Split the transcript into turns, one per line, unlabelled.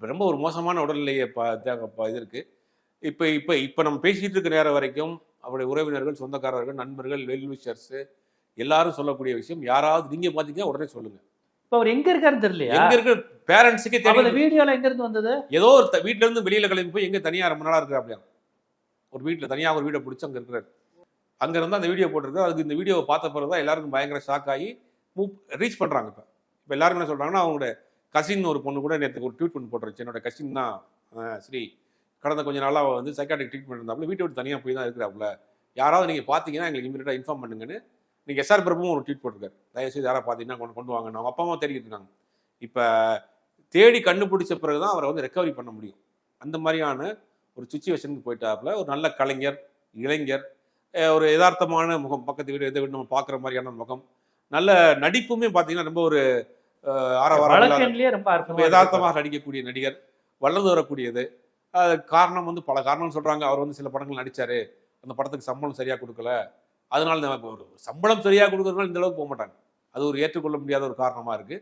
ரொம்ப ஒரு மோசமான உடல்நிலையை ப இது இருக்கு. இப்போ இப்போ இப்போ நம்ம பேசிட்டு இருக்க நேரம் வரைக்கும் அவருடைய உறவினர்கள் சொந்தக்காரர்கள் நண்பர்கள் வெல்விஷர்ஸ் எல்லாரும் சொல்லக்கூடிய விஷயம் யாராவது நீங்க பாத்தீங்கன்னா உடனே சொல்லுங்க.
இப்ப அவர் எங்க இருக்காருன்னு தெரியலையா?
எங்க இருக்கிற பேரண்ட்ஸுக்கே
வீடியோல எங்க இருந்து வந்தது?
ஏதோ ஒரு வீட்ல இருந்து வெளியில கிளம்பி போய் எங்க தனியா ரொம்ப நாளா இருக்கிற அப்படியா ஒரு வீட்ல தனியா ஒரு வீடை பிடிச்சி அங்க இருக்கிறாரு. அங்க இருந்து அந்த வீடியோ போட்டிருக்கு. அதுக்கு இந்த வீடியோவை பார்த்த பிறகு தான் எல்லாருக்கும் பயங்கர ஷாக் ஆகி மூவ் ரீச் பண்றாங்க இப்போ. இப்போ எல்லாரும் என்ன சொல்றாங்கன்னா அவங்களோட கசின் ஒரு பொண்ணு கூட நேற்று ஒரு ட்வீட் பண்ணி போட்டுருச்சு என்னோட கசின் தான். ஸ்ரீ கடந்த கொஞ்ச நாளாக அவள் வந்து சைக்காட்ரிக் ட்ரீட்மெண்ட் இருந்தாப்புல வீட்டை விட்டு தனியாக போய் தான் இருக்கிறாப்புல. யாராவது நீங்கள் பார்த்தீங்கன்னா எங்களுக்கு இமீடியட்டாக இன்ஃபார்ம் பண்ணுங்கன்னு நீங்கள் எஸ்ஆர் பிரபுவும் ஒரு ட்வீட் போட்டிருக்காரு. தயவுசெய்து யாராவது பார்த்தீங்கன்னா கொண்டு கொண்டு வாங்க அவங்க அப்பா அம்மா தேடிட்டு இருக்காங்க. இப்போ தேடி கண்டுபிடிச்ச பிறகு தான் அவரை வந்து ரெக்கவரி பண்ண முடியும். அந்த மாதிரியான ஒரு சுச்சுவேஷனுக்கு போயிட்டாப்புல ஒரு நல்ல கலைஞர் இளைஞர் ஒரு யதார்த்தமான முகம் பக்கத்து வீடு எதை வீடு நம்ம பார்க்குற மாதிரியான முகம் நல்ல நடிப்புமே பார்த்தீங்கன்னா ரொம்ப ஒரு ஆரவாரம் யதார்த்தமாக நடிக்கக்கூடிய நடிகர் வளர்ந்து வரக்கூடியது. அது காரணம் வந்து பல காரணம் சொல்றாங்க. அவர் வந்து சில படங்கள் நடிச்சாரு. அந்த படத்துக்கு சம்பளம் சரியா கொடுக்கல. அதனால ஒரு சம்பளம் சரியா கொடுக்கறதுனால இந்த அளவுக்கு போக மாட்டாங்க அது ஒரு ஏற்றுக்கொள்ள முடியாத ஒரு காரணமா இருக்கு.